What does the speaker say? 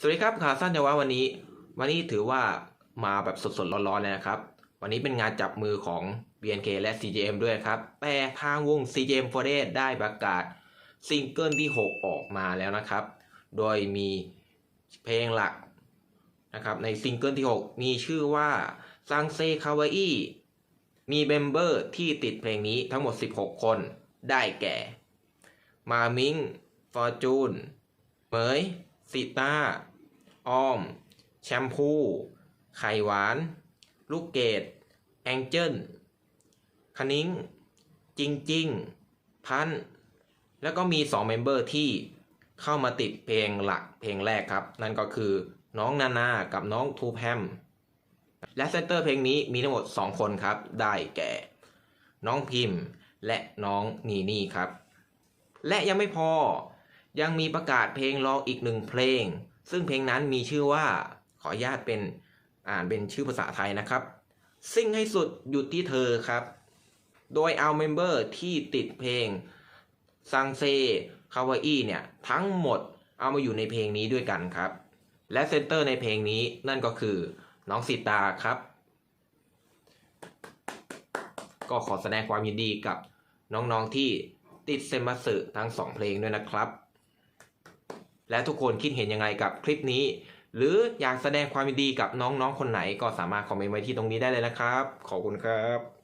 สวัสดีครับข่าวสั้นจะว่าวันนี้ วันนี้ถือว่ามาแบบสดๆร้อนๆเลยนะครับ วันนี้เป็นงานจับมือของ BNK และ CJM ด้วยครับ แต่ทางวง CJM f o r e ได้ประกาศซิงเกิลที่ 6 ออกมาแล้วนะครับ โดยมีเพลงหลักนะครับในซิงเกิลที่ 6 มีชื่อว่าซังเซคาวาอิมีเมมเบอร์ที่ติดเพลงนี้ทั้งหมด 16 คนได้แก่ มามิงฟอร์จูนเหมย สิต้าอ้อม แชมพู ไข่หวาน ลูกเกด แองเจิลคณิ้ง จริงจริง พัน แล้วก็มี 2 เมมเบอร์ที่เข้ามาติดเพลงหลักเพลงแรกครับ นั่นก็คือน้องนานากับน้องทูแพมและเซนเตอร์เพลงนี้มีทั้งหมด 2 คนครับ ได้แก่ น้องพิมพ์และน้องนีนี่ครับ และยังไม่พอ ยังมีประกาศเพลงร้องอีกหนึ่งเพลง ซึ่งเพลงนั้นมีชื่อว่าขออนุญาตเป็นอ่านเป็นชื่อภาษาไทยนะครับ ซิ่งให้สุดหยุดที่เธอครับ โดยเอาเมมเบอร์ที่ติดเพลงซังเซคาวาอีเนี่ยทั้งหมดเอามาอยู่ในเพลงนี้ด้วยกันครับ และเซนเตอร์ในเพลงนี้นั่นก็คือน้องสิตาครับ ก็ขอแสดงความยินดีกับน้องๆที่ติดเซมัสึทั้งสองเพลงด้วยนะครับ และทุกคนคิดเห็นยังไงกับคลิปนี้ หรืออยากแสดงความยินดีกับน้องๆคนไหนก็สามารถคอมเมนต์ไว้ที่ตรงนี้ได้เลยนะครับ ขอบคุณครับ